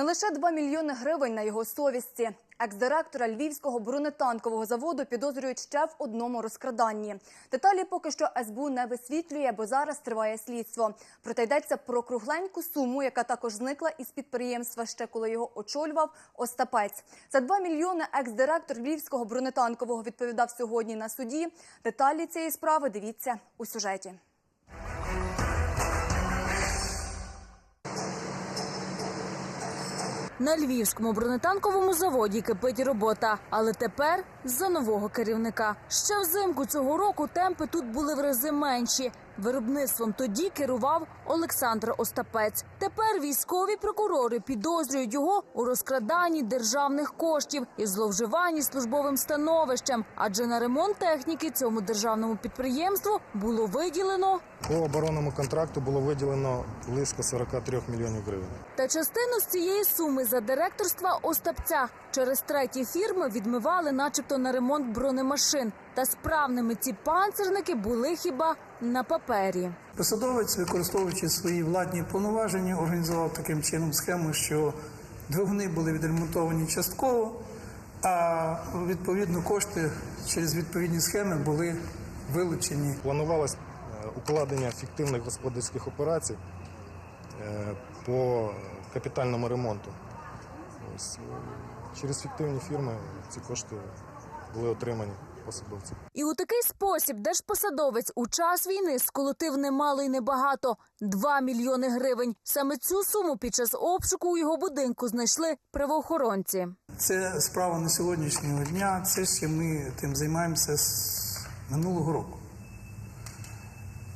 Не лише 2 мільйони гривень на його совісті. Екс-директора львівського бронетанкового заводу підозрюють ще в одному розкраданні. Деталі поки що СБУ не висвітлює, бо зараз триває слідство. Проте йдеться про кругленьку суму, яка також зникла із підприємства ще коли його очолював Остапець. За 2 мільйони екс-директор львівського бронетанкового відповідав сьогодні на суді. Деталі цієї справи дивіться у сюжеті. На львівському бронетанковому заводі кипить робота, але тепер за нового керівника. Ще взимку цього року темпи тут були в рази менші. Виробництвом тоді керував Олександр Остапець. Тепер військові прокурори підозрюють його у розкраданні державних коштів і зловживанні службовим становищем. Адже на ремонт техніки цьому державному підприємству було виділено По оборонному контракту було виділено близько 43 мільйонів гривень. Та частину з цієї суми за директорства Остапця через треті фірми відмивали, начебто, на ремонт бронемашин. Та справними ці панцирники були хіба на папері. Посадовець, використовуючи свої владні повноваження, організував таким чином схему, що двигуни були відремонтовані частково, а відповідно кошти через відповідні схеми були вилучені. Планувалось е, укладення фіктивних господарських операцій е, по капітальному ремонту. Ось, е, через фіктивні фірми ці кошти були отримані посадовцем. І у такий спосіб держпосадовець у час війни сколотив немало й небагато – 2 мільйони гривень. Саме цю суму під час обшуку у його будинку знайшли правоохоронці. Це справа не сьогоднішнього дня, це ще ми тим займаємося з минулого року.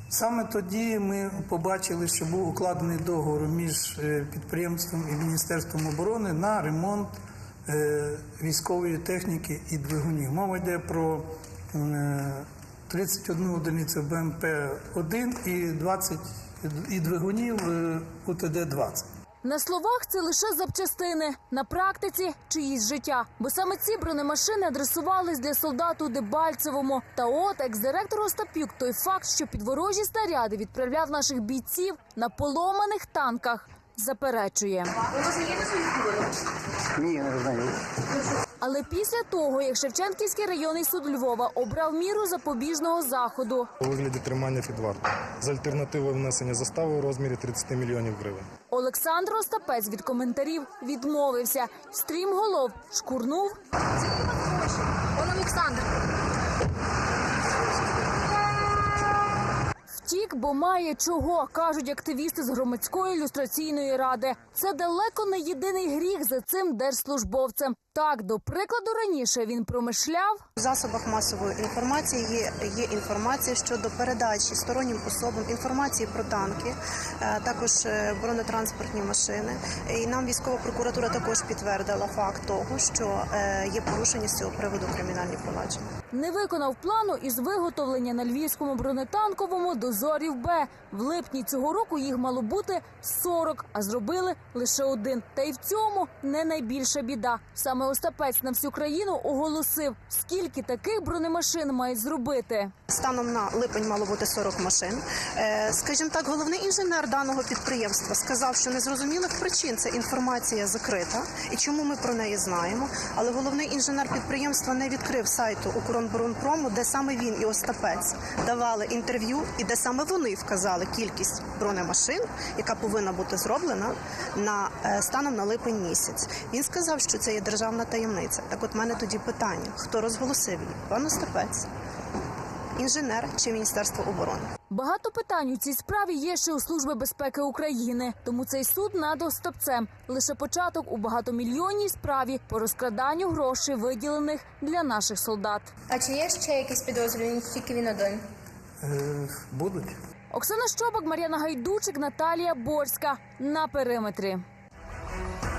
Саме тоді ми побачили, що був укладений договор між е, підприємством і Міністерством оборони на ремонт військової техніки і двигунів. Мова йде про е, 31 одиницю БМП-1 і 20 і двигунів е, УТД-20. На словах це лише запчастини, на практиці чиїсь життя. Бо саме ці бронемашини адресувались для солдат у Дебальцевому. Та от екс-директор Остапюк той факт, що під ворожі снаряди відправляв наших бійців на поломаних танках, заперечує. Ні, не знаю. Але після того, як Шевченківський районний суд Львова обрав міру запобіжного заходу, У вигляді тримання під вартою з альтернативою внесення застави у розмірі 30 мільйонів гривень. Олександр Остапець від коментарів відмовився. Стрімголов шкурнув Он Олександр. Втік, бо має чого, кажуть активісти з громадської ілюстраційної ради. Це далеко не єдиний гріх за цим держслужбовцем. Так, до прикладу, раніше він промишляв В засобах масової інформації є, є інформація щодо передачі стороннім особам інформації про танки, е, також е, бронетранспортні машини. І нам військова прокуратура також підтвердила факт того, що е, є порушення з цього приводу кримінальні провадження. не виконав плану із виготовлення на львівському бронетанковому дозорів Б. В липні цього року їх мало бути 40, а зробили лише один. Та й в цьому не найбільша біда. Саме Остапець на всю країну оголосив, скільки таких бронемашин мають зробити. Станом на липень мало бути 40 машин. Е, Скажімо так, головний інженер даного підприємства сказав, що незрозумілих причин ця інформація закрита, і чому ми про неї знаємо. Але головний інженер підприємства не відкрив сайту Укроборонпрому, де саме він і Остапець давали інтерв'ю, і де саме вони вказали кількість бронемашин, яка повинна бути зроблена на е, станом на липень місяць. Він сказав, що це є державна таємниця. Так, от в мене тоді питання: хто розголосив її? Пан Остапець інженер чи Міністерство оборони. Багато питань у цій справі є ще у Служби безпеки України. Тому цей суд над Остапцем лише початок у багатомільйонній справі по розкраданню грошей, виділених для наших солдат. А чи є ще якісь підозрювані, чи тільки він один? Е, Будуть. Оксана Щобак, Мар'яна Гайдучик, Наталія Борська на периметрі.